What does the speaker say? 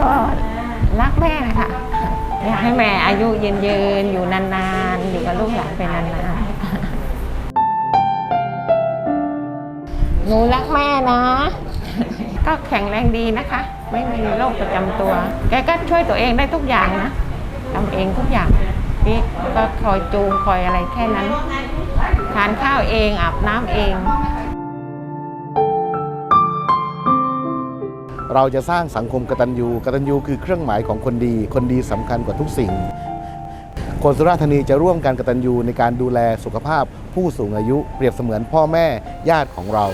ก็รักแม่นะคะอยากให้แม่อายุเย็นยืนอยู่นานๆ อยู่กับลูกหลานไปนานๆ หนูรักแม่นะ ก็แข็งแรงดีนะคะ ไม่มีโรคประจำตัว แกก็ช่วยตัวเองได้ทุกอย่างนะทำเองทุกอย่างนี่ก็คอยจูงคอยอะไรแค่นั้น ทานข้าวเองอาบน้ำเอง เราจะสร้างสังคมกตัญญูกตัญญูคือเครื่องหมายของคนดี คนดีสำคัญกว่าทุกสิ่ง คนสุราษฎร์ธานีจะร่วมกันกตัญญูในการดูแลสุขภาพผู้สูงอายุ เปรียบเสมือนพ่อแม่ญาติของเรา